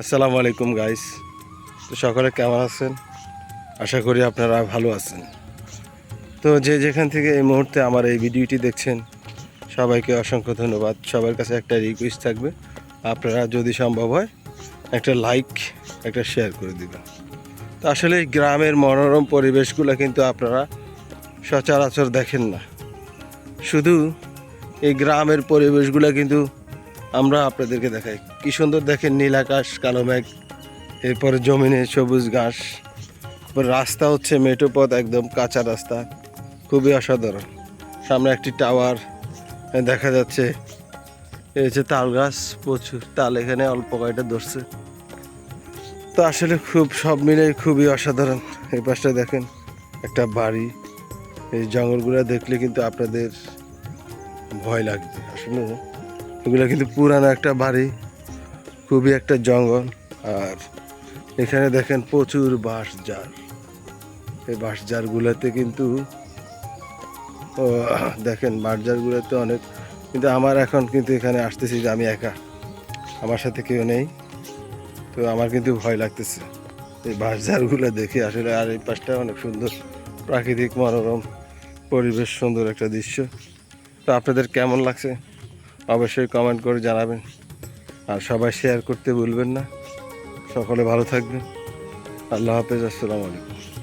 আসসালামু আলাইকুম গাইস তো সকলে কেমন আছেন? আশা করি আপনারা ভালো আছেন। তো যে যেখান থেকে এই মুহূর্তে আমার এই ভিডিওটি দেখছেন, সবাইকে অসংখ্য ধন্যবাদ। সবার কাছে একটা রিকোয়েস্ট থাকবে। আপনারা যদি সম্ভব হয়, একটা লাইক একটা শেয়ার করে দিবেন। তো আসলে গ্রামের মনোরম পরিবেশগুলো কিন্তু আপনারা সচরাচর দেখেন না। শুধু এই গ্রামের পরিবেশগুলো কিন্তু আমরা আপনাদেরকে দেখাই। কি সুন্দর দেখেন নীল আকাশ, কালো মেঘ, এরপরে জমিনে সবুজ ঘাস রাস্তা হচ্ছে মেঠো পথ, একদম কাঁচা রাস্তা, খুবই অসাধারণ। সামনে একটি টাওয়ার দেখা যাচ্ছে এই তাল গাছ, প্রচুর তাল এখানে অল্প কয়টা ধরছে। তো আসলে খুব, সব মিলে খুবই অসাধারণ। এই পাশটা দেখেন একটা বাড়ি, এই জঙ্গলগুলো দেখলে কিন্তু আপনাদের ভয় লাগবে। আসলে এগুলো কিন্তু পুরানো একটা বাড়ি, খুবই একটা জঙ্গল। আর এখানে দেখেন প্রচুর বাঁশ জার এই বাঁশ জারগুলোতে কিন্তু দেখেন বাঁশ জারগুলোতে অনেক, কিন্তু আমার এখন কিন্তু এখানে আসতেছি যে আমি একা। আমার সাথে কেউ নেই, তো আমার কিন্তু ভয় লাগতেছে। এই বাঁশ জারগুলো দেখে আসলে আর এই পাশটা অনেক সুন্দর, প্রাকৃতিক মনোরম পরিবেশ, সুন্দর একটা দৃশ্য। তো আপনাদের কেমন লাগছে? অবশ্যই কমেন্ট করে জানাবেন। আর সবাই শেয়ার করতে ভুলবেন না। সকলে ভালো থাকবেন। আল্লাহ হাফেজ, আসসালামু আলাইকুম।